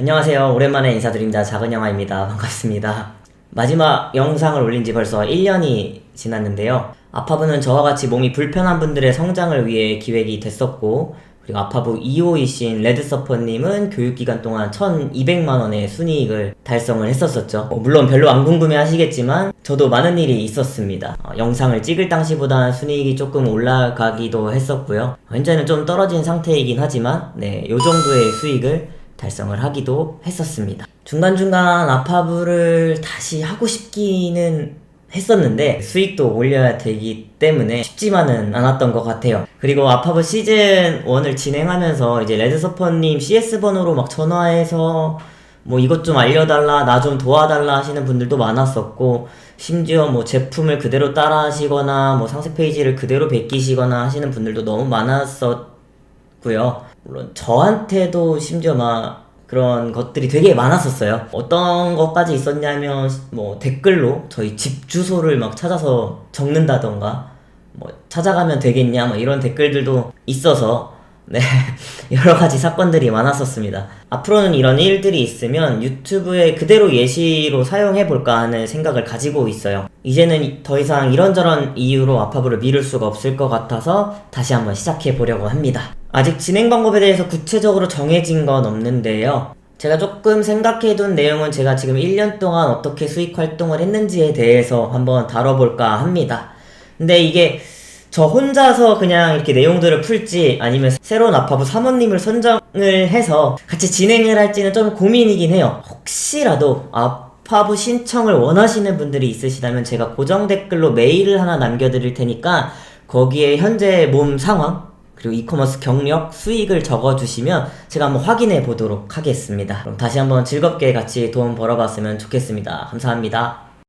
안녕하세요. 오랜만에 인사드립니다. 작은 영화입니다. 반갑습니다. 마지막 영상을 올린 지 벌써 1년이 지났는데요. 아파부는 저와 같이 몸이 불편한 분들의 성장을 위해 기획이 됐었고, 그리고 아파부 2호이신 레드서퍼님은 교육기간 동안 1200만원의 순이익을 달성을 했었었죠. 어, 물론 별로 안 궁금해 하시겠지만, 저도 많은 일이 있었습니다. 어, 영상을 찍을 당시보다 순이익이 조금 올라가기도 했었고요. 현재는 좀 떨어진 상태이긴 하지만, 네, 요 정도의 수익을 달성을 하기도 했었습니다. 중간중간 아파부를 다시 하고 싶기는 했었는데 수익도 올려야 되기 때문에 쉽지만은 않았던 것 같아요. 그리고 아파부 시즌 1을 진행하면서 이제 레드서퍼님 CS 번호로 막 전화해서 뭐 이것 좀 알려달라, 나 좀 도와달라 하시는 분들도 많았었고, 심지어 뭐 제품을 그대로 따라 하시거나, 뭐 상세 페이지를 그대로 베끼시거나 하시는 분들도 너무 많았었 고요. 물론 저한테도 심지어 막 그런 것들이 되게 많았었어요. 어떤 것까지 있었냐면, 뭐 댓글로 저희 집 주소를 막 찾아서 적는다던가, 뭐 찾아가면 되겠냐, 뭐 이런 댓글들도 있어서, 네. 여러 가지 사건들이 많았었습니다. 앞으로는 이런 일들이 있으면 유튜브에 그대로 예시로 사용해 볼까 하는 생각을 가지고 있어요. 이제는 더 이상 이런저런 이유로 아파브를 미룰 수가 없을 것 같아서 다시 한번 시작해 보려고 합니다. 아직 진행 방법에 대해서 구체적으로 정해진 건 없는데요. 제가 조금 생각해둔 내용은 제가 지금 1년 동안 어떻게 수익 활동을 했는지에 대해서 한번 다뤄볼까 합니다. 근데 이게 저 혼자서 그냥 이렇게 내용들을 풀지 아니면 새로운 아파부 사모님을 선정을 해서 같이 진행을 할지는 좀 고민이긴 해요. 혹시라도 아파부 신청을 원하시는 분들이 있으시다면 제가 고정 댓글로 메일을 하나 남겨드릴 테니까 거기에 현재 몸 상황 그리고 이커머스 경력, 수익을 적어주시면 제가 한번 확인해 보도록 하겠습니다. 그럼 다시 한번 즐겁게 같이 돈 벌어봤으면 좋겠습니다. 감사합니다.